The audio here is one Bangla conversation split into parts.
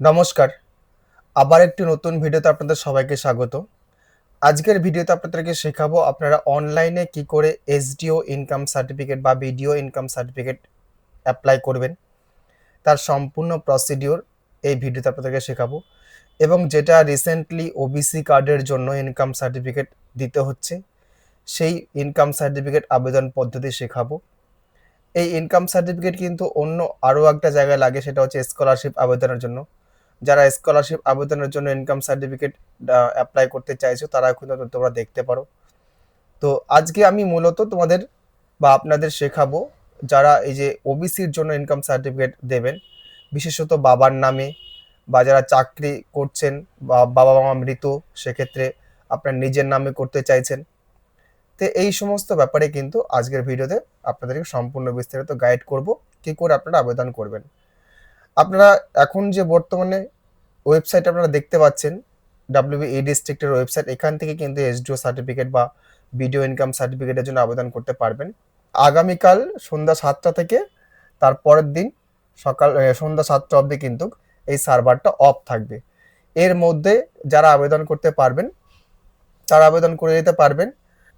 নমস্কার। আবার একটি নতুন ভিডিওতে আপনাদের সবাইকে স্বাগত। আজকের ভিডিওতে আপনাদেরকে শেখাবো আপনারা অনলাইনে কি করে এসডিও ইনকাম সার্টিফিকেট বা বিডিও ইনকাম সার্টিফিকেট অ্যাপ্লাই করবেন। তার সম্পূর্ণ প্রসিডিওর এই ভিডিওতে আপনাদেরকে শেখাবো এবং যেটা রিসেন্টলি ওবিসি কার্ডের জন্য ইনকাম সার্টিফিকেট দিতে হচ্ছে, সেই ইনকাম সার্টিফিকেট আবেদন পদ্ধতি শেখাবো। এই ইনকাম সার্টিফিকেট কিন্তু অন্য আরও একটা জায়গায় লাগে, সেটা হচ্ছে স্কলারশিপ আবেদনের জন্য। যারা স্কলারশিপ আবেদনের জন্য ইনকাম সার্টিফিকেট অ্যাপ্লাই করতে চাইছো তারা কিন্তু তোমরা দেখতে পারো। তো আজকে আমি মূলত তোমাদের বা আপনাদের শেখাবো যারা এই যে ওবিসির জন্য ইনকাম সার্টিফিকেট দেবেন, বিশেষত বাবার নামে বা যারা চাকরি করছেন বা বাবা মা মৃত, সেক্ষেত্রে আপনার নিজের নামে করতে চাইছেন। তো এই সমস্ত ব্যাপারে কিন্তু আজকের ভিডিওতে আপনাদেরকে সম্পূর্ণ বিস্তারিত গাইড করব, কী করে আপনারা আবেদন করবেন। আপনারা এখন যে বর্তমানে ওয়েবসাইট আপনারা দেখতে পাচ্ছেন ডাব্লিউবি ডিস্ট্রিক্টের ওয়েবসাইট এখান থেকে কিন্তু এসডিও সার্টিফিকেট বা ভিডিও ইনকাম সার্টিফিকেটের জন্য আবেদন করতে পারবেন। আগামীকাল সন্ধ্যা সাতটা থেকে তার পরের দিন সকাল সন্ধ্যা সাতটা অবধি কিন্তু এই সার্ভারটা অফ থাকবে। এর মধ্যে যারা আবেদন করতে পারবেন, তারা আবেদন করে দিতে পারবেন।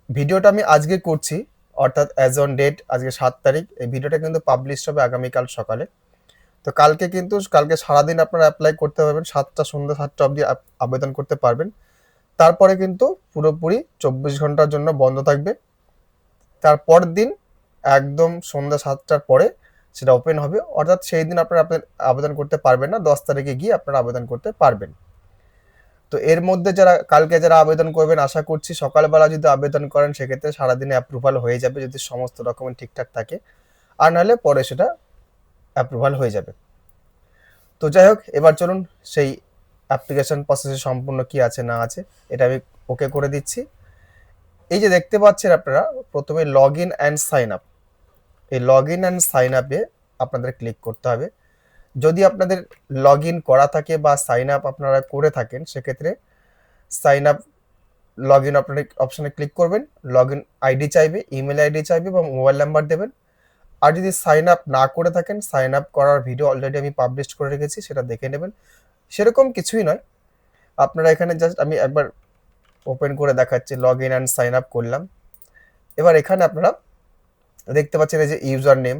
ভিডিওটা আমি আজকে করছি, অর্থাৎ অ্যাজ অন ডেট আজকে সাত তারিখ। এই ভিডিওটা কিন্তু পাবলিশ হবে আগামীকাল সকালে। তো কালকে কিন্তু, কালকে সারাদিন আপনারা অ্যাপ্লাই করতে পারবেন, সাতটা সন্ধ্যা সাতটা অবধি আবেদন করতে পারবেন। তারপরে কিন্তু পুরোপুরি চব্বিশ ঘণ্টার জন্য বন্ধ থাকবে। তারপর দিন একদম সন্ধ্যা সাতটার পরে সেটা ওপেন হবে। অর্থাৎ সেই দিন আপনারা আপে- আবেদন করতে পারবেন না, দশ তারিখে গিয়ে আপনারা আবেদন করতে পারবেন। তো এর মধ্যে যারা, কালকে যারা আবেদন করবেন, আশা করছি সকালবেলা যদি আবেদন করেন, সেক্ষেত্রে সারাদিনে অ্যাপ্রুভাল হয়ে যাবে যদি সমস্ত ডকুমেন্ট ঠিকঠাক থাকে। আর নাহলে পরে সেটা অ্যাপ্রুভাল হয়ে যাবে। তো যাই হোক, এবার চলুন সেই অ্যাপ্লিকেশন প্রসেসে সম্পূর্ণ কি আছে, না আছে, এটা আমি ওকে করে দিচ্ছি। এই যে দেখতে পাচ্ছেন আপনারা, প্রথমে log in and sign up এই লগ ইন অ্যান্ড সাইন আপে আপনাদের ক্লিক করতে হবে। যদি আপনাদের লগ ইন করা থাকে বা সাইন আপ আপনারা করে থাকেন, সেক্ষেত্রে সাইন আপ লগ ইন আপনার অপশানে ক্লিক করবেন। লগ ইন আইডি চাইবে ইমেল আইডি চাইবে বা মোবাইল নাম্বার দেবেন। আর যদি সাইন আপ না করে থাকেন সাইন আপ করার ভিডিও অলরেডি আমি পাবলিশ করে রেখেছি, সেটা দেখে নেবেন। সেরকম কিছুই নয়। আপনারা এখানে জাস্ট আমি একবার ওপেন করে দেখাচ্ছি log in and sign up করলাম। এবার এখানে আপনারা দেখতে পাচ্ছেন এই যে ইউজার নেম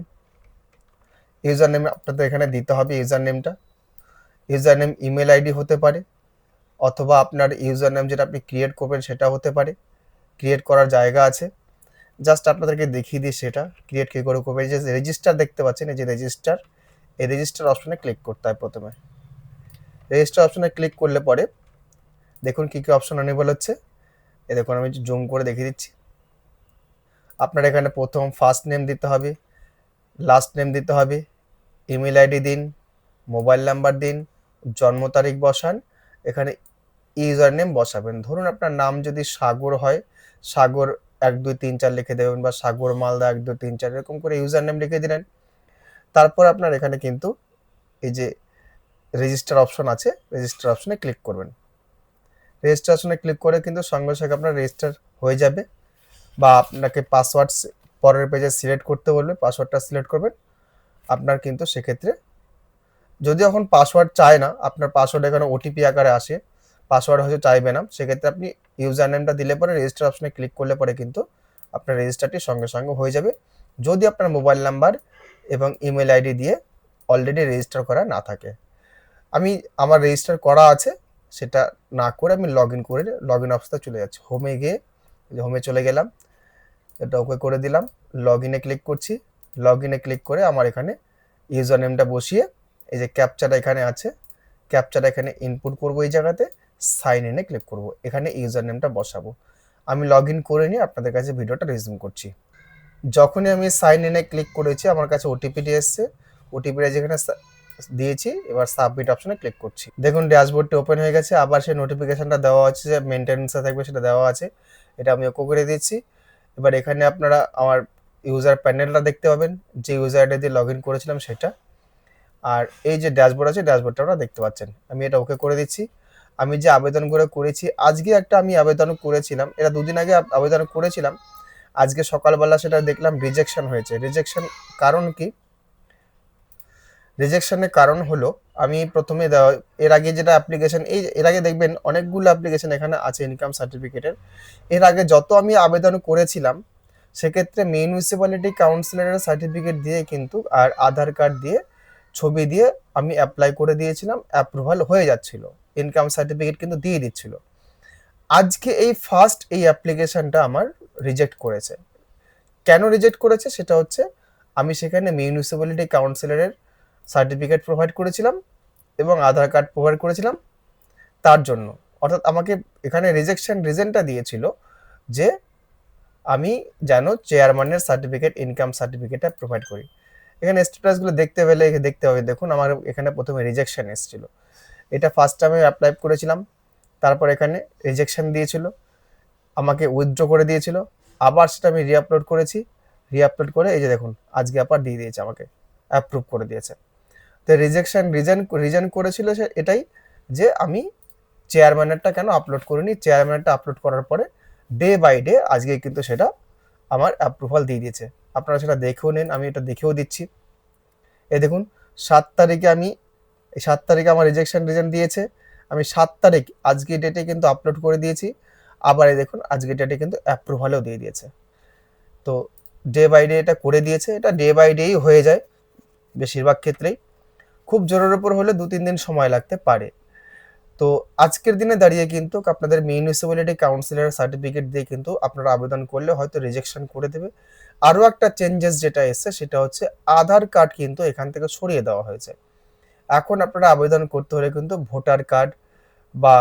ইউজার নেম আপনাদের এখানে দিতে হবে ইউজার নেমটা ইউজার নেম ইমেল আইডি হতে পারে, অথবা আপনার ইউজার নেম যেটা আপনি ক্রিয়েট করবেন সেটা হতে পারে। ক্রিয়েট করার জায়গা আছে। জাস্ট আপনাদেরকে দেখিয়ে দিই সেটা ক্রিয়েট কী করে করবেন এই যে রেজিস্টার দেখতে পাচ্ছেন, এই যে রেজিস্টার এই রেজিস্টার অপশনে ক্লিক করতে হয় প্রথমে। রেজিস্টার অপশনে ক্লিক করলে পরে দেখুন কী কী অপশন অনেবল হচ্ছে। এ দেখুন আমি জুম করে দেখিয়ে দিচ্ছি। আপনার এখানে প্রথম ফার্স্ট নেম দিতে হবে লাস্ট নেম দিতে হবে ইমেল আইডি দিন মোবাইল নাম্বার দিন, জন্ম তারিখ বসান, এখানে ইউজার নেম বসাবেন। ধরুন আপনার নাম যদি সাগর হয়, সাগর এক, দুই, তিন, চার লিখে দেবেন বা সাগর, মালদা এক, দুই, তিন, চার এরকম করে ইউজার নেম লিখে দিলেন। তারপর আপনার এখানে কিন্তু এই যে রেজিস্টার অপশন আছে রেজিস্টার অপশনে ক্লিক করবেন। রেজিস্টার অপশনে ক্লিক করে কিন্তু সঙ্গে সঙ্গে আপনার রেজিস্টার হয়ে যাবে বা আপনাকে পাসওয়ার্ড পরের পেজে সিলেক্ট করতে বলবে পাসওয়ার্ডটা সিলেক্ট করবেন। আপনার কিন্তু সেক্ষেত্রে যদি এখন পাসওয়ার্ড চায় না, আপনার পাসওয়ার্ড এখানে ওটিপি আকারে আসে পাসওয়ার্ড হয়তো চাইবে না, সেক্ষেত্রে আপনি ইউজার নেমটা দিলে পরে রেজিস্টার অপশনে ক্লিক করলে পরে কিন্তু আপনার রেজিস্টারটি সঙ্গে সঙ্গে হয়ে যাবে। যদি আপনার মোবাইল নাম্বার এবং ইমেল আইডি দিয়ে অলরেডি রেজিস্টার করা না থাকে। আমি, আমার রেজিস্টার করা আছে, সেটা না করে আমি লগ ইন করে লগ ইন অবস্থায় চলে যাচ্ছি। হোমে গিয়ে হোমে চলে গেলাম, এটা ওকে করে দিলাম লগ ইনে ক্লিক করছি। লগ ইনে ক্লিক করে আমার এখানে ইউজার নেমটা বসিয়ে, এই যে ক্যাপচাটা এখানে আছে ক্যাপচাটা এখানে ইনপুট করব এই জায়গাতে। সাইন ইনে ক্লিক করব। এখানে ইউজার নেমটা বসাবো। আমি লগ ইন করে নিয়ে আপনাদের কাছে ভিডিওটা রেজিউম করছি। যখনই আমি সাইন ইনে ক্লিক করেছি, আমার কাছে ওটিপিটি এসছে। ওটিপিটা যেখানে দিয়েছি, এবার সাবমিট অপশনে ক্লিক করছি। দেখুন, ড্যাশবোর্ডটি ওপেন হয়ে গেছে। আবার সেই নোটিফিকেশনটা দেওয়া আছে যে মেনটেন্সে থাকবে, সেটা দেওয়া আছে। এটা আমি ওকে করে দিচ্ছি। এবার এখানে আপনারা আমার ইউজার প্যানেলটা দেখতে পাবেন। যে ইউজার আইডি দিয়ে লগ ইন করেছিলাম, সেটা। আর এই যে ড্যাশবোর্ড আছে, ড্যাশবোর্ডটা আপনারা দেখতে পাচ্ছেন। আমি এটা ওকে করে দিচ্ছি। আমি যে আবেদনগুলো করেছি, আজকে একটা আমি আবেদন করেছিলাম, এটা দুদিন আগে আবেদন করেছিলাম, আজকে সকালবেলা সেটা দেখলাম রিজেকশন হয়েছে। রিজেকশন কারণ কি? রিজেকশনের কারণ হলো, আমি প্রথমে এর আগে যেটা অ্যাপ্লিকেশন এই এর আগে দেখবেন অনেকগুলো অ্যাপ্লিকেশন এখানে আছে ইনকাম সার্টিফিকেটের এর আগে যত আমি আবেদন করেছিলাম, সেক্ষেত্রে মিউনিসিপ্যালিটি কাউন্সিলরের সার্টিফিকেট দিয়ে কিন্তু, আর আধার কার্ড দিয়ে ছবি দিয়ে আমি অ্যাপ্লাই করে দিয়েছিলাম অ্যাপ্রুভাল হয়ে যাচ্ছিল। ইনকাম সার্টিফিকেট কিন্তু দিয়ে দিচ্ছিল। আজকে এই ফার্স্ট এই অ্যাপ্লিকেশনটা আমার রিজেক্ট করেছে। কেন রিজেক্ট করেছে? সেটা হচ্ছে আমি সেখানে মিউনিসিপ্যালিটি কাউন্সিলরের সার্টিফিকেট প্রোভাইড করেছিলাম এবং আধার কার্ড প্রোভাইড করেছিলাম তার জন্য। অর্থাৎ আমাকে এখানে রিজেকশন রিজনটা দিয়েছিল যে আমি যেন চেয়ারম্যানের সার্টিফিকেট ইনকাম সার্টিফিকেটটা প্রোভাইড করি। এখানে স্ট্যাটাসগুলো দেখতে পেলে, দেখতে হবে। দেখুন, আমার এখানে প্রথমে রিজেকশন এসেছিল। এটা ফার্স্ট টাইমে অ্যাপ্লাই করেছিলাম। তারপর এখানে রিজেকশন দিয়েছিল। আমাকে উইথড্র করে দিয়েছিল। আবার সেটা আমি রিআপলোড করেছি। রিআপলোড করে এই যে দেখুন, আজকে আবার দিয়ে দিয়েছে আমাকে। অ্যাপ্রুভ করে দিয়েছে। তো রিজেকশন রিজন রিজন করেছিল সে এটাই যে আমি চেয়ারম্যানেরটা কেন আপলোড করিনি? চেয়ারম্যানেরটা আপলোড করার পরে ডে বাই ডে আজকে কিন্তু সেটা আমার অ্যাপ্রুভাল দিয়ে দিয়েছে। আপনারা সেটা দেখেও নিন, আমি এটা দেখেও দিচ্ছি। এ দেখুন, সাত তারিখে আমি এই সাত তারিখে আমার রিজেকশন রিজন দিয়েছে। আমি সাত তারিখ আজকে ডেটে কিন্তু আপলোড করে দিয়েছি। আবার এই দেখুন আজকে ডেটে কিন্তু অ্যাপ্রুভালও দিয়ে দিয়েছে। তো ডে বাই ডে এটা করে দিয়েছে। এটা ডে বাই ডেই হয়ে যায় বেশিরভাগ ক্ষেত্রেই। খুব জোরের উপর হলে দু, তিন দিন সময় লাগতে পারে। তো আজকের দিনে দাঁড়িয়ে কিন্তু আপনাদের মিউনিসিপ্যালিটি কাউন্সিলের সার্টিফিকেট দিয়ে কিন্তু আপনারা আবেদন করলে হয়তো রিজেকশন করে দেবে। আরও একটা চেঞ্জেস যেটা এসছে সেটা হচ্ছে আধার কার্ড কিন্তু এখান থেকে সরিয়ে দেওয়া হয়েছে। এখন আপনারা আবেদন করতে হলে কিন্তু ভোটার কার্ড বা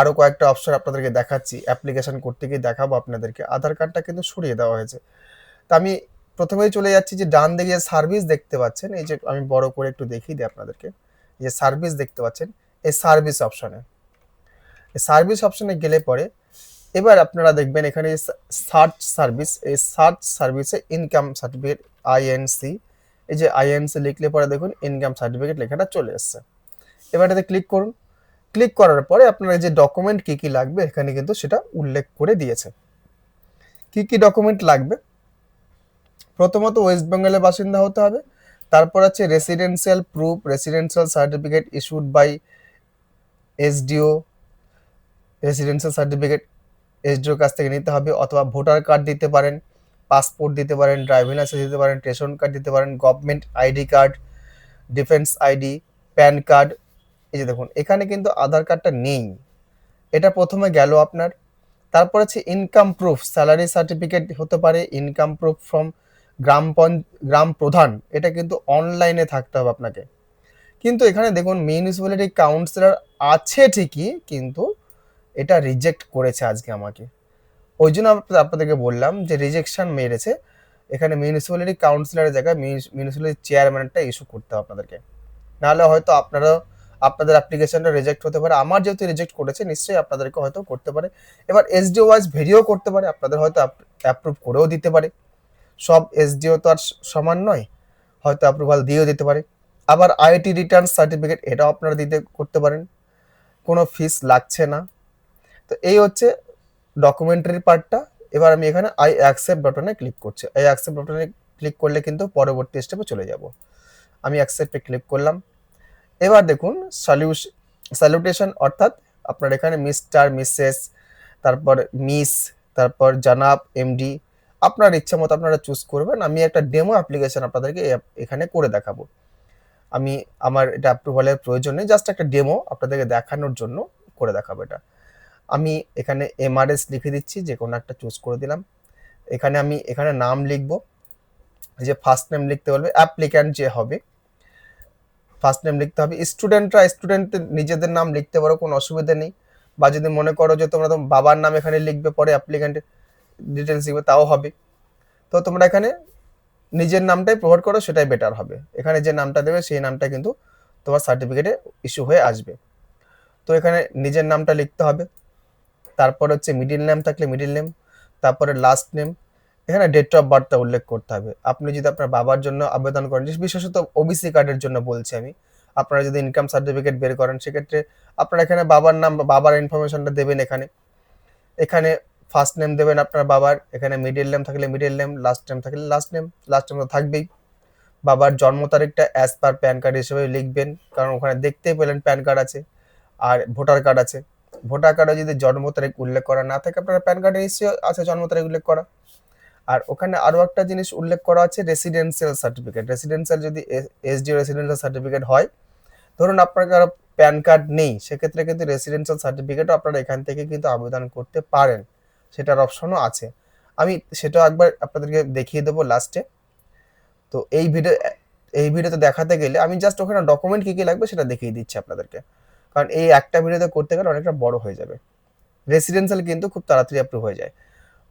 আরও কয়েকটা অপশন আপনাদেরকে দেখাচ্ছি। অ্যাপ্লিকেশন করতে গিয়ে দেখাবো আপনাদেরকে। আধার কার্ডটা কিন্তু সরিয়ে দেওয়া হয়েছে। তা আমি প্রথমেই চলে যাচ্ছি যে ডান দিকে যে সার্ভিস দেখতে পাচ্ছেন, এই যে আমি বড় করে একটু দেখিয়ে দিই আপনাদেরকে। যে সার্ভিস দেখতে পাচ্ছেন, এই সার্ভিস অপশনে এই সার্ভিস অপশনে গেলে পরে এবার আপনারা দেখবেন এখানে সার্চ সার্ভিস, এই সার্চ সার্ভিসে ইনকাম সার্টিফিকেট আইএনসি এই যে আইএনসি লিখলে পরে দেখুন ইনকাম সার্টিফিকেট লেখাটা চলে এসছে। এবার এটাতে ক্লিক করুন। ক্লিক করার পরে আপনার যে ডকুমেন্ট কী কী লাগবে এখানে কিন্তু সেটা উল্লেখ করে দিয়েছে। কী কী ডকুমেন্ট লাগবে? প্রথমত ওয়েস্ট বেঙ্গলের বাসিন্দা হতে হবে। তারপর আছে residential proof residential certificate issued by SDO residential certificate এসডিওর কাছ থেকে নিতে হবে অথবা ভোটার কার্ড দিতে পারেন। পাসপোর্ট দিতে পারেন ড্রাইভিং লাইসেন্স দিতে পারেন রেশন কার্ড দিতে পারেন government ID card defence ID PAN card এই যে দেখুন, এখানে কিন্তু আধার কার্ডটা নেই। এটা প্রথমে গেল আপনার। তারপর আছে ইনকাম প্রুফ স্যালারি সার্টিফিকেট হতে পারে income proof from gram gram pradhan. এটা কিন্তু অনলাইনে থাকতে হবে আপনাকে। কিন্তু এখানে দেখুন মিউনিসিপ্যালিটি কাউন্সিলর আছে ঠিকই, কিন্তু এটা রিজেক্ট করেছে আজকে আমাকে। ওই জন্য আপনাদেরকে বললাম যে রিজেকশন মেরেছে। এখানে মিউনিসিপ্যালিটি কাউন্সিলরের জায়গায় মিউনিসিপ্যালিটি চেয়ারম্যানটা ইস্যু করতে হবে আপনাদেরকে। নাহলে হয়তো আপনারা আপনাদের অ্যাপ্লিকেশনটা রিজেক্ট হতে পারে। আমার যেহেতু রিজেক্ট করেছে, নিশ্চয়ই আপনাদেরকে হয়তো করতে পারে। এবার এসডিও ওয়াইজ ভেরিও করতে পারে, আপনাদের হয়তো অ্যাপ্রুভ করেও দিতে পারে। সব এসডিও তো আর সমান নয়, হয়তো অ্যাপ্রুভাল দিয়েও দিতে পারে। আবার আইটি রিটার্ন সার্টিফিকেট এটাও আপনারা দিতে, করতে পারেন। কোনো ফিস লাগছে না। তো এই হচ্ছে ডকুমেন্টারি পার্টটা এবার আমি এখানে আই অ্যাকসেপ্ট বাটনে ক্লিক করছি। আই অ্যাকসেপ্ট বাটনে ক্লিক করলে কিন্তু পরবর্তী স্টেপে চলে যাব। আমি অ্যাকসেপ্টে ক্লিক করলাম। এবার দেখুন সলিউশ স্যালুটেশন অর্থাৎ আপনার এখানে মিস্টার মিসেস তারপর মিস তারপর জানাব এমডি আপনার ইচ্ছা মতো আপনারা চুজ করবেন। আমি একটা ডেমো অ্যাপ্লিকেশন আপনাদেরকে এখানে করে দেখাবো। আমি আমার এটা অ্যাপ্রুভালের প্রয়োজন নেই জাস্ট একটা ডেমো আপনাদেরকে দেখানোর জন্য করে দেখাবো এটা। আমি এখানে এমআরএস লিখে দিচ্ছি, যে কোনো একটা চুজ করে দিলাম। এখানে আমি, এখানে নাম লিখব, যে ফার্স্ট নেম লিখতে বলবে অ্যাপ্লিক্যান্ট যে হবে। ফার্স্ট নেম লিখতে হবে। স্টুডেন্টরা স্টুডেন্ট নিজেদের নাম লিখতে পারো, কোনো অসুবিধা নেই। বা যদি মনে করো যে তোমরা তোমার বাবার নাম এখানে লিখবে, পরে অ্যাপ্লিক্যান্টের ডিটেলস লিখবে, তাও হবে। তো তোমরা এখানে নিজের নামটাই প্রোভাইড করো, সেটাই বেটার হবে। এখানে যে নামটা দেবে, সেই নামটা কিন্তু তোমার সার্টিফিকেটে ইস্যু হয়ে আসবে। তো এখানে নিজের নামটা লিখতে হবে। তারপর হচ্ছে মিডিল নেম থাকলে মিডিল নেম তারপরে লাস্ট নেম এখানে ডেট অফ বার্থটা উল্লেখ করতে হবে। আপনি যদি আপনার বাবার জন্য আবেদন করেন, বিশেষত ওবিসি কার্ডের জন্য বলছি আমি, আপনারা যদি ইনকাম সার্টিফিকেট বের করেন, সেক্ষেত্রে আপনারা এখানে বাবার নাম, বাবার ইনফরমেশনটা দেবেন এখানে। এখানে ফার্স্ট নেম দেবেন আপনার বাবার, এখানে মিডিল নেম থাকলে মিডিল নেম লাস্ট নেম থাকলে লাস্ট নেম লাস্ট নেম তো থাকবেই। বাবার জন্ম তারিখটা অ্যাজ পার প্যান কার্ড হিসেবে লিখবেন, কারণ ওখানে দেখতেই পেলেন প্যান কার্ড আছে, আর ভোটার কার্ড আছে। ভোটার কার্ডে যদি জন্ম তারিখ উল্লেখ করা না থাকে, আপনার প্যান কার্ডে নিশ্চয়ই আছে জন্ম তারিখ উল্লেখ করা। আর ওখানে আরও একটা জিনিস উল্লেখ করা আছে রেসিডেন্সিয়াল সার্টিফিকেট রেসিডেন্সিয়াল যদি এসডিও রেসিডেন্সিয়াল সার্টিফিকেট হয়, ধরুন আপনার কারও প্যান কার্ড নেই, সেক্ষেত্রে কিন্তু রেসিডেন্সিয়াল সার্টিফিকেটও আপনারা এখান থেকে কিন্তু আবেদন করতে পারেন। সেটার অপশনও আছে। আমি সেটাও একবার আপনাদেরকে দেখিয়ে দেবো লাস্টে তো এই ভিডিও, এই ভিডিওতে দেখাতে গেলে আমি জাস্ট ওখানে ডকুমেন্ট কী কী লাগবে সেটা দেখিয়ে দিচ্ছি আপনাদেরকে। কারণ এই একটা ভিডিওতে করতে গেলে অনেকটা বড় হয়ে যাবে। রেসিডেন্সিয়াল কিন্তু খুব তাড়াতাড়ি অ্যাপ্রুভ হয়ে যায়।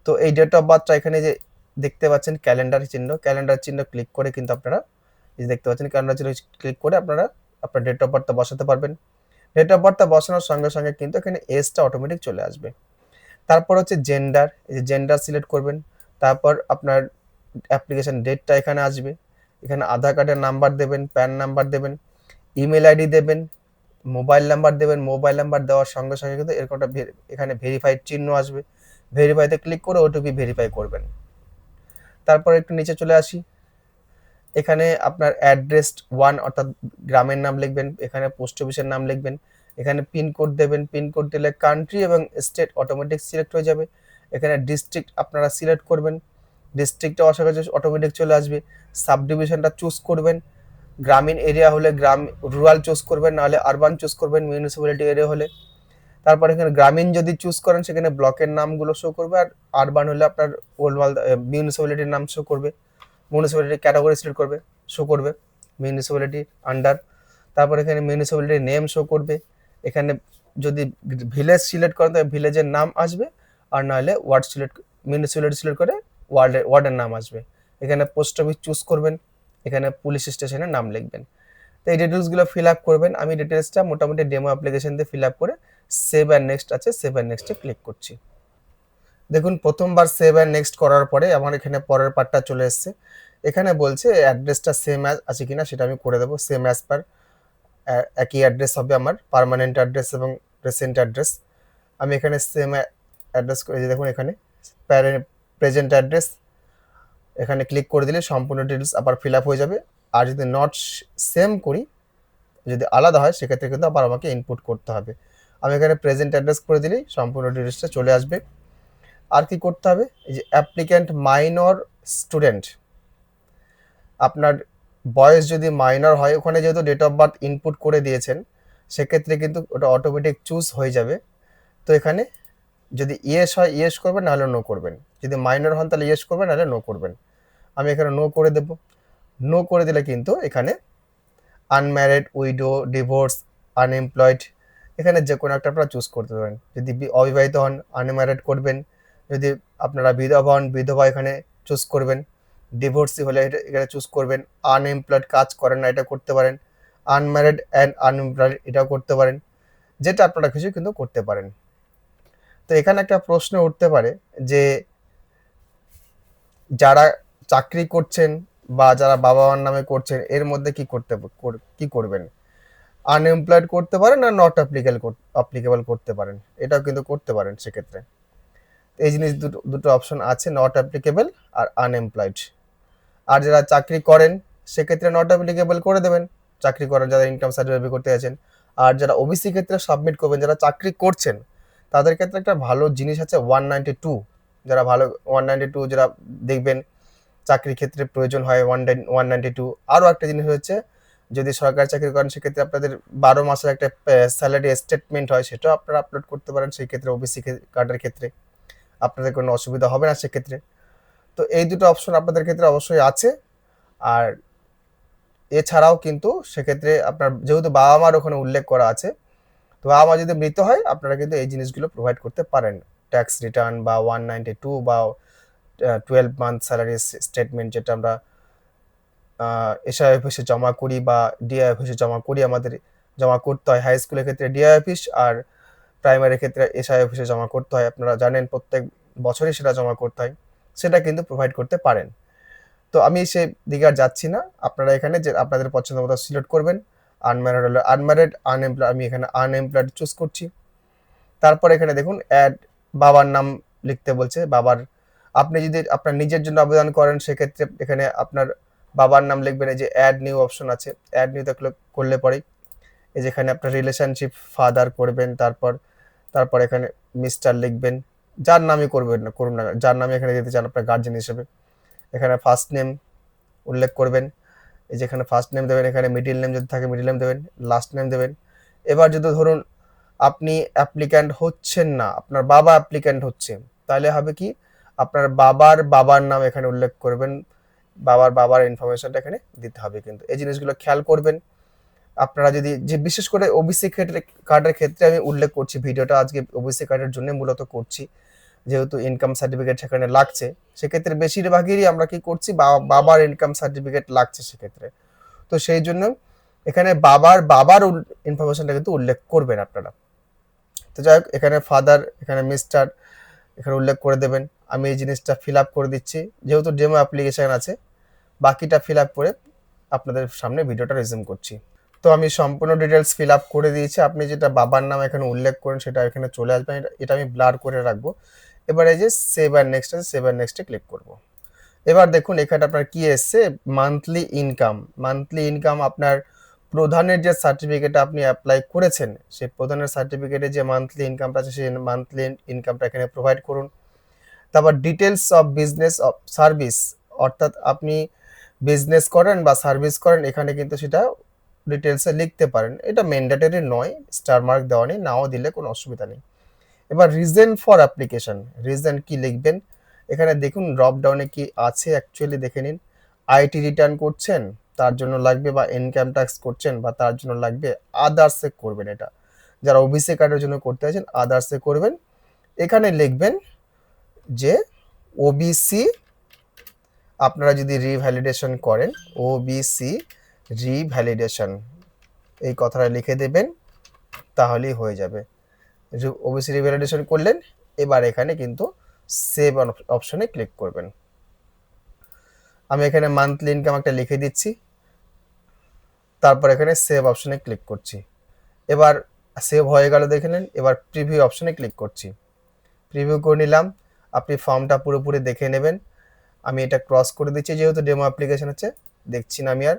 তো এই ডেট অফ বার্থটা এখানে যে দেখতে পাচ্ছেন ক্যালেন্ডার চিহ্ন ক্যালেন্ডার চিহ্ন ক্লিক করে কিন্তু আপনারা দেখতে পাচ্ছেন ক্যালেন্ডার চিহ্ন ক্লিক করে আপনারা আপনার ডেট অফ বার্থটা বসাতে পারবেন। ডেট অফ বার্থটা বসানোর সঙ্গে সঙ্গে কিন্তু এখানে এজটা অটোমেটিক চলে আসবে। তারপর হচ্ছে জেন্ডার এই যে জেন্ডার সিলেক্ট করবেন। তারপর আপনার অ্যাপ্লিকেশান ডেটটা এখানে আসবে। এখানে আধার কার্ডের নাম্বার দেবেন প্যান নাম্বার দেবেন ইমেল আইডি দেবেন মোবাইল নাম্বার দেবেন, মোবাইল নাম্বার দেওয়ার সঙ্গে সঙ্গে কিন্তু এরকম একটা এখানে ভেরিফাইড চিহ্ন আসবে। ভেরিফাইতে ক্লিক করে ওটিপি ভেরিফাই করবেন। তারপর একটু নিচে চলে আসি। এখানে আপনার অ্যাড্রেস ওয়ান অর্থাৎ গ্রামের নাম লিখবেন, এখানে পোস্ট অফিসের নাম লিখবেন, এখানে পিনকোড দেবেন পিনকোড দিলে কান্ট্রি এবং স্টেট অটোমেটিক সিলেক্ট হয়ে যাবে। এখানে ডিস্ট্রিক্ট আপনারা সিলেক্ট করবেন। ডিস্ট্রিক্টটা অসংখ্য অটোমেটিক চলে আসবে। সাব ডিভিশনটা চুজ করবেন। গ্রামীণ এরিয়া হলে গ্রাম রুরাল চুজ করবেন, নাহলে আরবান চুজ করবেন মিউনিসিপ্যালিটি এরিয়া হলে। তারপর এখানে গ্রামীণ যদি চুজ করেন, সেখানে ব্লকের নামগুলো শো করবে, আর আরবান হলে আপনার ওল্ড মালদা মিউনিসিপ্যালিটির নাম শো করবে। মিউনিসিপ্যালিটি ক্যাটাগরি সিলেক্ট করবে শো করবে মিউনিসিপ্যালিটি আন্ডার তারপর এখানে মিউনিসিপ্যালিটির নেম শো করবে। এখানে যদি ভিলেজ সিলেক্ট করেন, তাহলে ভিলেজের নাম আসবে, আর নাহলে ওয়ার্ড সিলেক্ট মিউনিসিপ্যালিটি সিলেক্ট করে ওয়ার্ডের ওয়ার্ডের নাম আসবে। এখানে পোস্ট অফিস চুজ করবেন। এখানে পুলিশ স্টেশনের নাম লিখবেন। তো এই ডিটেলসগুলো ফিল আপ করবেন। আমি ডিটেলসটা মোটামুটি ডেমো অ্যাপ্লিকেশন দিয়ে ফিল আপ করে সেভ অ্যান্ড নেক্সট আছে সেভ অ্যান্ড নেক্সটে ক্লিক করছি। দেখুন, প্রথমবার সেভ অ্যান্ড নেক্সট করার পরে আমার এখানে পরের পার্টটা চলে এসছে। এখানে বলছে অ্যাড্রেসটা সেম অ্যাজ আছে কিনা সেটা আমি করে দেবো। সেম অ্যাজ পার একই অ্যাড্রেস হবে আমার পার্মানেন্ট অ্যাড্রেস এবং রিসেন্ট অ্যাড্রেস আমি এখানে সেম অ্যাড্রেস করে দেখুন এখানে প্রেজেন্ট অ্যাড্রেস এখানে ক্লিক করে দিলে সম্পূর্ণ ডিটেলস আবার ফিল আপ হয়ে যাবে। আর যদি নট সেম করি, যদি আলাদা হয়, সেক্ষেত্রে কিন্তু আবার আমাকে ইনপুট করতে হবে। আমি এখানে প্রেজেন্ট অ্যাড্রেস করে দিলেই সম্পূর্ণ ডিটেলসটা চলে আসবে। আর কি করতে হবে? এই যে অ্যাপ্লিক্যান্ট মাইনর স্টুডেন্ট আপনার বয়স যদি মাইনর হয়, ওখানে যেহেতু ডেট অফ বার্থ ইনপুট করে দিয়েছেন, সেক্ষেত্রে কিন্তু ওটা অটোমেটিক চুজ হয়ে যাবে। তো এখানে যদি ইয়েস হয় ইয়েস করবেন, নাহলে নো করবেন। যদি মাইনর হন, তাহলে ইয়েস করবেন, নাহলে নো করবেন। আমি এখানে নো করে দেব। নো করে দিলে কিন্তু এখানে আনম্যারিড উইডো ডিভোর্স আনএমপ্লয়েড এখানে যে কোনো একটা আপনারা চুজ করতে পারেন। যদি অবিবাহিত হন আনম্যারিড করবেন। যদি আপনারা বিধবা হন, বিধবা এখানে চুজ করবেন। ডিভোর্সি হলে এটা এখানে চুজ করবেন। আনএমপ্লয়েড কাজ করেন না, এটা করতে পারেন। আনম্যারিড অ্যান্ড আনএমপ্লয়েড এটাও করতে পারেন। যেটা আপনারা কিছু কিন্তু করতে পারেন। তো এখানে একটা প্রশ্ন উঠতে পারে যে যারা চাকরি করছেন বা যারা বাবা মার নামে করছেন, এর মধ্যে কি করতে, কর- কি করবেন? আনএমপ্লয়েড করতে পারেন আর নট অ্যাপ্লিকেবল অ্যাপ্লিকেবল করতে পারেন? এটাও কিন্তু করতে পারেন সেক্ষেত্রে। এই জিনিস দুটো দুটো অপশন আছে নট অ্যাপ্লিকেবল আর আনএমপ্লয়েড আর যারা চাকরি করেন, সেক্ষেত্রে নট অ্যাপ্লিকেবল করে দেবেন। চাকরি করেন যারা ইনকাম সার্টিফিকেট করতে আছেন আর যারা ওবিসি ক্ষেত্রে সাবমিট করবেন, যারা চাকরি করছেন তাদের ক্ষেত্রে একটা ভালো জিনিস আছে ওয়ান নাইনটি টু যারা ভালো ওয়ান নাইনটি টু যারা দেখবেন, চাকরির ক্ষেত্রে প্রয়োজন হয় ওয়ান ওয়ান নাইনটি টু আরও একটা জিনিস হচ্ছে যদি সরকারি চাকরি করেন, সেক্ষেত্রে আপনাদের বারো মাসের একটা স্যালারি স্টেটমেন্ট হয়, সেটাও আপনারা আপলোড করতে পারেন, সেই ক্ষেত্রে ওবিসি কার্ডের ক্ষেত্রে। আপনাদের কোনো অসুবিধা হবে না সেক্ষেত্রে। তো এই দুটো অপশন আপনাদের ক্ষেত্রে অবশ্যই আছে। আর এছাড়াও কিন্তু সেক্ষেত্রে আপনার যেহেতু বাবা মার ওখানে উল্লেখ করা আছে তো বাবা যদি মৃত হয়, আপনারা কিন্তু এই জিনিসগুলো প্রোভাইড করতে পারেন। ট্যাক্স রিটার্ন বা ওয়ান নাইনটি টু বা টুয়েলভ মান্থ স্যালারি স্টেটমেন্ট যেটা আমরা এসআই অফিসে জমা করি বা ডিআই অফিসে জমা করি, আমাদের জমা করতে হয়। হাই স্কুলের ক্ষেত্রে ডিআই অফিস আর প্রাইমারির ক্ষেত্রে এসআই অফিসে জমা করতে হয়। আপনারা জানেন প্রত্যেক বছরই সেটা জমা করতে হয়। সেটা কিন্তু প্রোভাইড করতে পারেন। তো আমি সেই দিকে আর যাচ্ছি না। আপনারা এখানে যে আপনাদের পছন্দ মতো সিলেক্ট করবেন। আনম্যারিড হলো আনম্যারিড আনএমপ্লয়েড আমি এখানে আনএমপ্লয়েড চুজ করছি। তারপর এখানে দেখুন অ্যাড বাবার নাম লিখতে বলছে, বাবার, আপনি যদি আপনার নিজের জন্য আবেদন করেন, সেক্ষেত্রে এখানে আপনার বাবার নাম লিখবেন, এই যে অ্যাড নিউ অপশন আছে অ্যাড নিউতে করলে পরেই, এই যেখানে আপনার রিলেশনশিপ ফাদার করবেন, তারপর তারপর এখানে মিস্টার লিখবেন, যার নামই করবেন না, করুন না যার নামে এখানে দিতে চান আপনার গার্জেন হিসেবে। এখানে ফার্স্ট নেম উল্লেখ করবেন এই যেখানে ফার্স্ট নেম দেবেন, এখানে মিডিল নেম যদি থাকে মিডিল নেম দেবেন লাস্ট নেম দেবেন। এবার যদি ধরুন আপনি অ্যাপ্লিক্যান্ট হচ্ছেন না, আপনার বাবা অ্যাপ্লিক্যান্ট হচ্ছে, তাহলে হবে কি? আপনার বাবার বাবার নাম এখানে উল্লেখ করবেন, বাবার বাবার ইনফরমেশনটা এখানে দিতে হবে কিন্তু। এই জিনিসগুলো খেয়াল করবেন। আপনারা যদি, যে বিশেষ করে ওবিসি কার্ডের ক্ষেত্রে আমি উল্লেখ করছি, ভিডিওটা আজকে ওবিসি কার্ডের জন্য মূলত করছি। যেহেতু ইনকাম সার্টিফিকেট সেখানে লাগছে, সেক্ষেত্রে বেশিরভাগেরই আমরা কি করছি বাবার ইনকাম সার্টিফিকেট লাগছে সেক্ষেত্রে। তো সেই জন্য এখানে বাবার বাবার ইনফরমেশনটা কিন্তু উল্লেখ করবেন আপনারা। তো যাই হোক, এখানে ফাদার এখানে মিস্টার এখানে উল্লেখ করে দেবেন। আমি এই জিনিসটা ফিল আপ করে দিচ্ছি। যেহেতু ডেমো অ্যাপ্লিকেশান আছে, বাকিটা ফিল আপ করে আপনাদের সামনে ভিডিওটা রেজিউম করছি। তো আমি সম্পূর্ণ ডিটেলস ফিল আপ করে দিয়েছি। আপনি যেটা বাবার নাম এখানে উল্লেখ করেন, সেটা এখানে চলে আসবে। এটা আমি ব্লার করে রাখব। এবারে যে সেভ আর নেক্সট আছে সেভ অ্যান্ড নেক্সটে ক্লিক করব। এবার দেখুন, এখানে আপনার কি এসছে? মান্থলি ইনকাম মান্থলি ইনকাম আপনার প্রধানের যে সার্টিফিকেট আপনি অ্যাপ্লাই করেছেন সেই প্রধানের সার্টিফিকেটে যে মান্থলি ইনকামটা আছে সেই মান্থলি ইনকামটা এখানে প্রোভাইড করুন। তারপর details of business of service অর্থাৎ আপনি বিজনেস করেন বা সার্ভিস করেন, এখানে কিন্তু সেটা ডিটেলসে লিখতে পারেন। এটা ম্যান্ডেটরি নয় স্টার মার্ক দেওয়া নেই, নাও দিলে কোনো অসুবিধা নেই। এবার রিজন ফর অ্যাপ্লিকেশন রিজন কি লিখবেন? এখানে দেখুন ড্রপ ডাউনে কি আছে অ্যাকচুয়ালি দেখে নিন। আইটি রিটার্ন করছেন, তার জন্য লাগবে বা ইনকাম ট্যাক্স করছেন বা তার জন্য লাগবে আদার্সে করবেন এটা। যারা ওবিসি কার্ডের জন্য করতে আছেন আদার্সে করবেন। এখানে লিখবেন যে ওবিসি আপনারা যদি রিভ্যালিডেশন করেন ওবিসি রিভ্যালিডেশন এই কথাটা লিখে দেবেন, তাহলেই হয়ে যাবে। ওবিসি রিভ্যালিডেশন করলেন, এবার এখানে কিন্তু সেভ অপশনে ক্লিক করবেন। আমি এখানে মান্থলি ইনকাম একটা লিখে দিচ্ছি, তারপর এখানে সেভ অপশনে ক্লিক করছি। এবার সেভ হয়ে গেল দেখে নেন, এবার প্রিভিউ অপশনে ক্লিক করছি। প্রিভিউ করে নিলাম, আপনি ফর্মটা পুরোপুরি দেখে নেবেন। আমি এটা ক্রস করে দিচ্ছি, যেহেতু ডেমো অ্যাপ্লিকেশন আছে, দেখছি না আমি আর।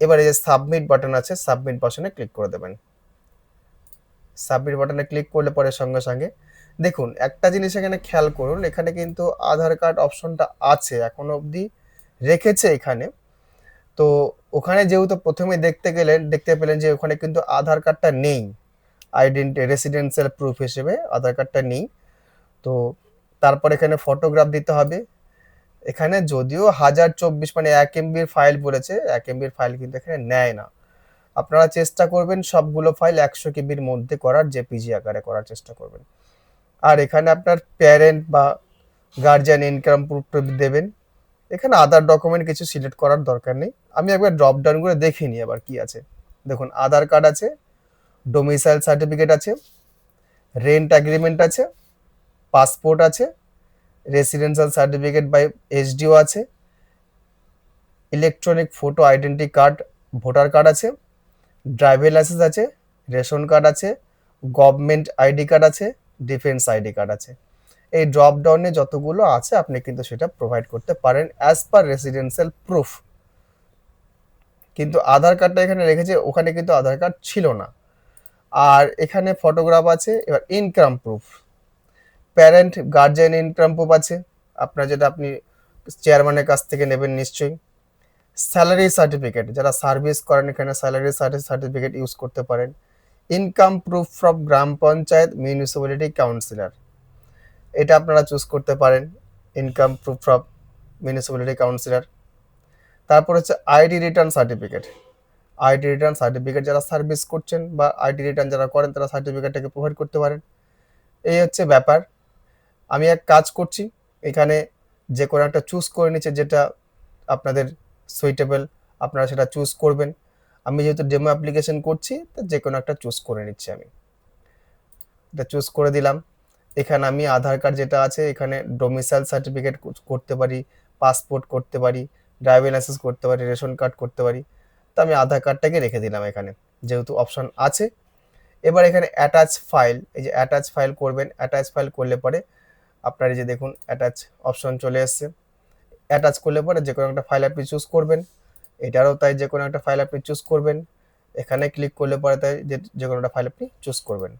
এবার এই যে সাবমিট বাটন আছে সাবমিট বাটনে ক্লিক করে দেবেন। সাবমিট বাটনে ক্লিক করলে পরে সঙ্গে সঙ্গে। দেখুন, একটা জিনিস এখানে খেয়াল করুন, এখানে কিন্তু আধার কার্ড অপশনটা আছে, এখনও অবধি রেখেছে এখানে। তো ওখানে যেহেতু প্রথমে দেখতে গেলেন, দেখতে পেলেন যে ওখানে কিন্তু আধার কার্ডটা নেই। আইডেন্টি রেসিডেন্সিয়াল প্রুফ হিসেবে আধার কার্ডটা নেই। তো তারপর এখানে ফটোগ্রাফ দিতে হবে। এখানে যদিও হাজার চব্বিশ মানে এক এমবির ফাইল বলেছে এক এমবির ফাইল কিন্তু এখানে নেয় না। আপনারা চেষ্টা করবেন সবগুলো ফাইল একশো কেবির মধ্যে করার জেপিজি আকারে করার চেষ্টা করবেন। আর এখানে আপনার প্যারেন্ট বা গার্জিয়ান ইনকাম প্রুফ দেবেন। এখানে আধার ডকুমেন্ট কিছু সিলেক্ট করার দরকার নেই। আমি একবার ড্রপ ডাউন করে দেখে নিই আবার কি আছে। দেখুন আধার কার্ড আছে ডোমিসাইল সার্টিফিকেট আছে রেন্ট অ্যাগ্রিমেন্ট আছে পাসপোর্ট আছে রেসিডেন্সিয়াল সার্টিফিকেট বাই এইচডিও আছে electronic photo identity card voter card আছে। ড্রাইভিং লাইসেন্স আছে রেশন কার্ড আছে গভর্নমেন্ট আইডি কার্ড আছে ডিফেন্স আইডি কার্ড আছে। এই ড্রপ ডাউনে যতগুলো আছে, আপনি কিন্তু সেটা প্রোভাইড করতে পারেন অ্যাজ পার রেসিডেন্সিয়াল প্রুফ কিন্তু আধার কার্ডটা এখানে রেখেছে, ওখানে কিন্তু আধার কার্ড ছিল না। আর এখানে ফটোগ্রাফ আছে, এবার income proof parent guardian income proof আছে। আপনার যেটা আপনি চেয়ারম্যানের কাছ থেকে নেবেন নিশ্চয়ই। স্যালারি সার্টিফিকেট, যারা সার্ভিস করেন এখানে স্যালারি সার্টিফিকেট ইউজ করতে পারেন। Income proof from gram panchayat municipality councillor. এটা আপনারা চুজ করতে পারেন, income proof from municipality councillor. তারপর হচ্ছে ID return certificate. ID return certificate যারা সার্ভিস করছেন বা আইডি রিটার্ন যারা করেন, তারা সার্টিফিকেটটাকে প্রোভাইড করতে পারেন। এই হচ্ছে ব্যাপার। আমি এক কাজ করছি, এখানে যে কোনো একটা চুজ করে নিচ্ছে যেটা আপনাদের সুইটেবল আপনারা সেটা চুজ করবেন। আমি যেহেতু ডেমো অ্যাপ্লিকেশন করছি, তো যে কোনো একটা চুজ করে নিচ্ছি আমি। এটা চুজ করে দিলাম। এখানে আমি আধার কার্ড যেটা আছে, এখানে ডোমিসাইল সার্টিফিকেট করতে পারি পাসপোর্ট করতে পারি ড্রাইভিং লাইসেন্স করতে পারি রেশন কার্ড করতে পারি। তো আমি আধার কার্ডটাকে রেখে দিলাম এখানে, যেহেতু অপশন আছে। এবার এখানে অ্যাটাচ ফাইল এই যে অ্যাটাচ ফাইল করবেন অ্যাটাচ ফাইল করলে পরে আপনার এই যে দেখুন অ্যাটাচ অপশন চলে এসছে। অ্যাটাচ করলে পরে যে কোনো একটা ফাইল আপনি চুজ করবেন। এটারও তাই যে কোনো একটা ফাইল আপনি চুজ করবেন। এখানে ক্লিক করলে পরে তাই যে যে কোনো একটা ফাইল আপনি চুজ করবেন।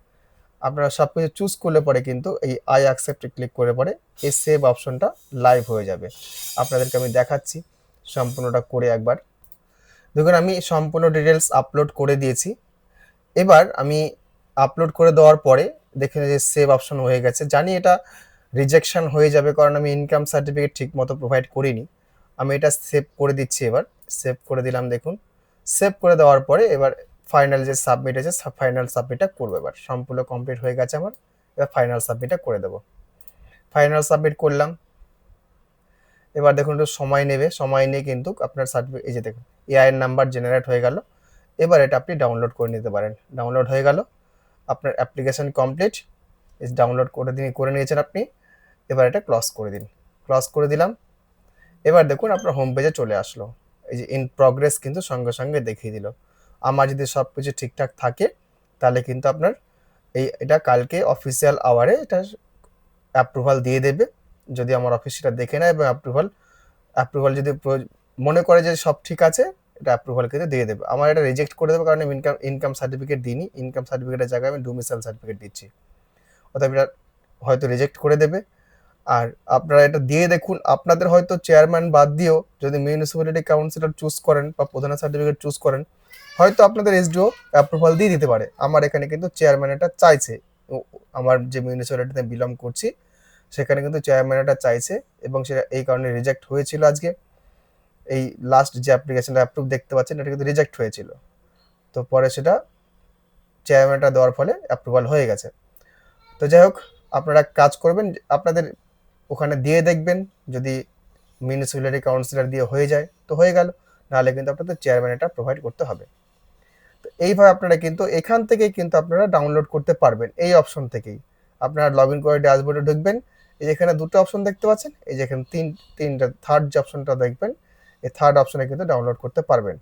আপনারা সব কিছু চুজ করলে পরে কিন্তু এই আই অ্যাকসেপ্টে ক্লিক করে পরে এই সেভ অপশনটা লাইভ হয়ে যাবে। আপনাদেরকে আমি দেখাচ্ছি সম্পূর্ণটা করে একবার। দেখুন, আমি সম্পূর্ণ ডিটেলস আপলোড করে দিয়েছি। এবার আমি আপলোড করে দেওয়ার পরে দেখেন যে সেভ অপশন হয়ে গেছে। জানি এটা রিজেকশন হয়ে যাবে কারণ আমি ইনকাম সার্টিফিকেট ঠিক মতো প্রোভাইড করিনি। আমি এটা সেভ করে দিচ্ছি এবার। সেভ করে দিলাম, দেখুন। সেভ করে দেওয়ার পরে এবার ফাইনাল যে সাবমিট আছে ফাইনাল সাবমিটটা করব এবার। সম্পূর্ণ কমপ্লিট হয়ে গেছে আমার। এবার ফাইনাল সাবমিটটা করে দেবো। ফাইনাল সাবমিট করলাম। এবার দেখুন একটু সময় নেবে। সময় নিয়ে কিন্তু আপনার সার্টিফিকেট এই যে দেখুন এআইএন নাম্বার জেনারেট হয়ে গেল। এবার এটা আপনি ডাউনলোড করে নিতে পারেন। ডাউনলোড হয়ে গেল। আপনার অ্যাপ্লিকেশন কমপ্লিট ডাউনলোড করে দিন করে নিয়েছেন আপনি। এবার এটা ক্লস করে দিন। ক্লস করে দিলাম। এবার দেখুন আপনার হোম পেজে চলে আসলো। এই যে ইন প্রগ্রেস কিন্তু সঙ্গে সঙ্গে দেখিয়ে দিল। আমার যদি সব কিছু ঠিকঠাক থাকে, তাহলে কিন্তু আপনার এই এটা কালকে অফিসিয়াল আওয়ারে এটা অ্যাপ্রুভাল দিয়ে দেবে। যদি আমার অফিস সেটা দেখে নেয় এবং অ্যাপ্রুভাল অ্যাপ্রুভাল যদি মনে করে যে সব ঠিক আছে, এটা অ্যাপ্রুভাল কিন্তু দিয়ে দেবে। আমার এটা রিজেক্ট করে দেবে কারণ আমি ইনকাম ইনকাম সার্টিফিকেট দিইনি। ইনকাম সার্টিফিকেটের জায়গায় আমি ডোমিসাইল সার্টিফিকেট দিচ্ছি। অর্থাৎ এটা হয়তো রিজেক্ট করে দেবে। আর আপনারা এটা দিয়ে দেখুন। আপনাদের হয়তো চেয়ারম্যান বাদ দিয়েও যদি মিউনিসিপ্যালিটি কাউন্সিলর চুজ করেন বা প্রধান সার্টিফিকেট চুজ করেন, হয়তো আপনাদের এসডিও অ্যাপ্রুভাল দিয়ে দিতে পারে। আমার এখানে কিন্তু চেয়ারম্যান এটা চাইছে। আমার যে মিউনিসিপ্যালিটিতে বিলং করছি, সেখানে কিন্তু চেয়ারম্যান এটা চাইছে এবং সেটা এই কারণে রিজেক্ট হয়েছিল আজকে। এই লাস্ট যে অ্যাপ্লিকেশনটা অ্যাপ্রুভ দেখতে পাচ্ছেন, এটা কিন্তু রিজেক্ট হয়েছিল। তো পরে সেটা চেয়ারম্যানটা দেওয়ার ফলে অ্যাপ্রুভাল হয়ে গেছে। তো যাই হোক, আপনারা কাজ করবেন, আপনাদের ওখানে দিয়ে দেখবেন, যদি মিউনিসিপ্যালিটি কাউন্সিলর দিয়ে হয়ে যায়, তো হয়ে গেল। নাহলে কিন্তু আপনাদের চেয়ারম্যান এটা প্রোভাইড করতে হবে। তো এইভাবে আপনারা কিন্তু এখান থেকেই কিন্তু আপনারা ডাউনলোড করতে পারবেন এই অপশন থেকেই। আপনারা লগ ইন করে ড্যাশবোর্ডে ঢুকবেন। এই যে এখানে দুটো অপশন দেখতে পাচ্ছেন, এই যে এখানে তিন, তিনটা থার্ড যে অপশনটা দেখবেন, এই থার্ড অপশনে কিন্তু ডাউনলোড করতে পারবেন।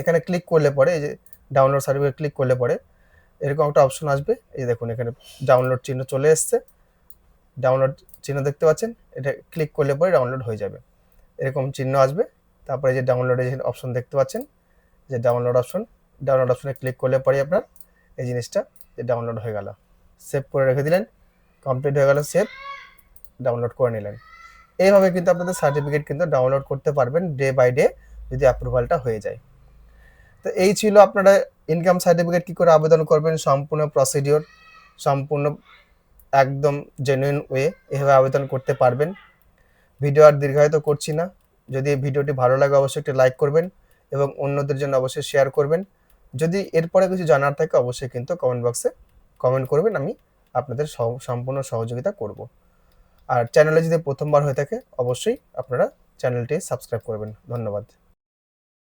এখানে ক্লিক করলে পরে, এই যে ডাউনলোড সার্টিফিকেট ক্লিক করলে পরে এরকম একটা অপশন আসবে। এই দেখুন, এখানে ডাউনলোড চিহ্ন চলে এসছে। ডাউনলোড চিহ্ন দেখতে পাচ্ছেন, এটা ক্লিক করলে পরে ডাউনলোড হয়ে যাবে। এরকম চিহ্ন আসবে, তারপরে যে ডাউনলোডের যে অপশন দেখতে পাচ্ছেন, যে ডাউনলোড অপশন ডাউনলোড অপশনে ক্লিক করলে পরে আপনার এই জিনিসটা যে ডাউনলোড হয়ে গেল। সেভ করে রেখে দিলেন কমপ্লিট হয়ে গেল সেভ ডাউনলোড করে নিলেন। এইভাবে কিন্তু আপনাদের সার্টিফিকেট কিন্তু ডাউনলোড করতে পারবেন ডে বাই ডে যদি অ্যাপ্রুভালটা হয়ে যায়। তো এই ছিল আপনারা ইনকাম সার্টিফিকেট কী করে আবেদন করবেন, সম্পূর্ণ প্রসিডিওর সম্পূর্ণ একদম জেনুইন ওয়ে এভাবে আবেদন করতে পারবেন। ভিডিও আর দীর্ঘায়িত করছি না। যদি ভিডিওটি ভালো লাগে, অবশ্যই একটি লাইক করবেন এবং অন্যদের জন্য অবশ্যই শেয়ার করবেন। যদি এরপরে কিছু জানার থাকে, অবশ্যই কিন্তু কমেন্ট বক্সে কমেন্ট করবেন। আমি আপনাদের সম্পূর্ণ সহযোগিতা করব। আর চ্যানেলে যদি প্রথমবার হয়ে থাকে, অবশ্যই আপনারা চ্যানেলটি সাবস্ক্রাইব করবেন। ধন্যবাদ।